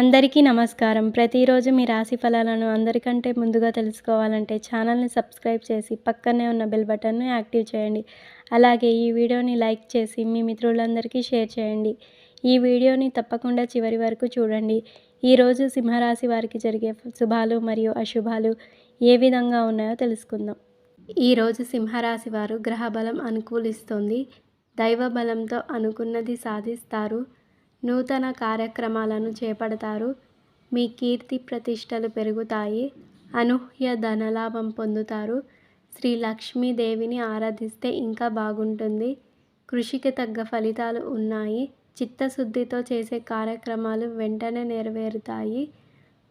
అందరికీ నమస్కారం. ప్రతిరోజు మీ రాశి ఫలాలను అందరికంటే ముందుగా తెలుసుకోవాలంటే ఛానల్ని సబ్స్క్రైబ్ చేసి పక్కనే ఉన్న బెల్ బటన్ను యాక్టివ్ చేయండి. అలాగే ఈ వీడియోని లైక్ చేసి మీ మిత్రులందరికీ షేర్ చేయండి. ఈ వీడియోని తప్పకుండా చివరి వరకు చూడండి. ఈరోజు సింహరాశి వారికి జరిగే శుభాలు మరియు అశుభాలు ఏ విధంగా ఉన్నాయో తెలుసుకుందాం. ఈరోజు సింహరాశి వారు గ్రహ బలం అనుకూలిస్తుంది. దైవ బలంతో అనుకున్నది సాధిస్తారు. నూతన కార్యక్రమాలను చేపడతారు. మీ కీర్తి ప్రతిష్టలు పెరుగుతాయి. అనూహ్య ధనలాభం పొందుతారు. శ్రీ లక్ష్మీదేవిని ఆరాధిస్తే ఇంకా బాగుంటుంది. కృషికి తగ్గ ఫలితాలు ఉన్నాయి. చిత్తశుద్ధితో చేసే కార్యక్రమాలు వెంటనే నెరవేరుతాయి.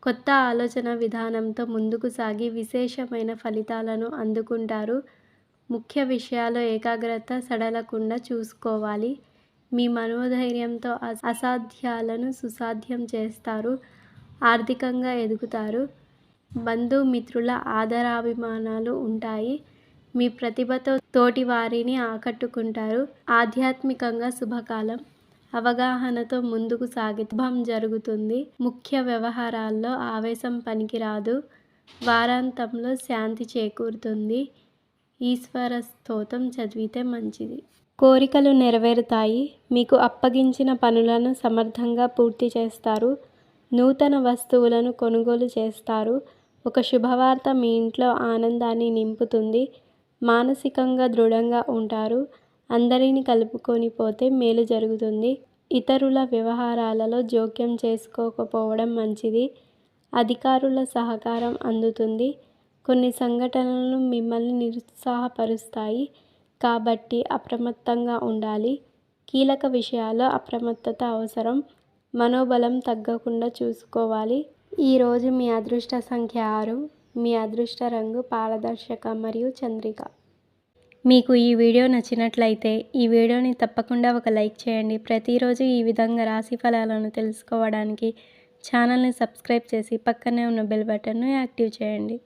కొత్త ఆలోచన విధానంతో ముందుకు సాగి విశేషమైన ఫలితాలను అందుకుంటారు. ముఖ్య విషయాల్లో ఏకాగ్రత సడలకుండా చూసుకోవాలి. మీ మనోధైర్యంతో అస- అసాధ్యాలను సుసాధ్యం చేస్తారు ఆర్థికంగా ఎదుగుతారు. బంధుమిత్రుల ఆదరాభిమానాలు ఉంటాయి. మీ ప్రతిభతో తోటి వారిని ఆకట్టుకుంటారు. ఆధ్యాత్మికంగా శుభకాలం. అవగాహనతో ముందుకు సాగితం జరుగుతుంది. ముఖ్య వ్యవహారాల్లో ఆవేశం పనికిరాదు. వారాంతంలో శాంతి చేకూరుతుంది. ఈశ్వర స్తోత్రం చదివితే మంచిది. కోరికలు నెరవేరుతాయి. మీకు అప్పగించిన పనులను సమర్థంగా పూర్తి చేస్తారు. నూతన వస్తువులను కొనుగోలు చేస్తారు. ఒక శుభవార్త మీ ఇంట్లో ఆనందాన్ని నింపుతుంది. మానసికంగా దృఢంగా ఉంటారు. అందరిని కలుపుకొని పోతే మేలు జరుగుతుంది. ఇతరుల వ్యవహారాలలో జోక్యం చేసుకోకపోవడం మంచిది. అధికారుల సహకారం అందుతుంది. కొన్ని సంఘటనలు మిమ్మల్ని నిరుత్సాహపరుస్తాయి. కాబట్టి అప్రమత్తంగా ఉండాలి. కీలక విషయాల్లో అప్రమత్తత అవసరం. మనోబలం తగ్గకుండా చూసుకోవాలి. ఈరోజు మీ అదృష్ట సంఖ్య ఆరు. మీ అదృష్ట రంగు పారదర్శక మరియు చంద్రిక. మీకు ఈ వీడియో నచ్చినట్లయితే ఈ వీడియోని తప్పకుండా ఒక లైక్ చేయండి. ప్రతిరోజు ఈ విధంగా రాశి ఫలాలను తెలుసుకోవడానికి ఛానల్ని సబ్స్క్రైబ్ చేసి పక్కనే ఉన్న బెల్ బటన్ను యాక్టివ్ చేయండి.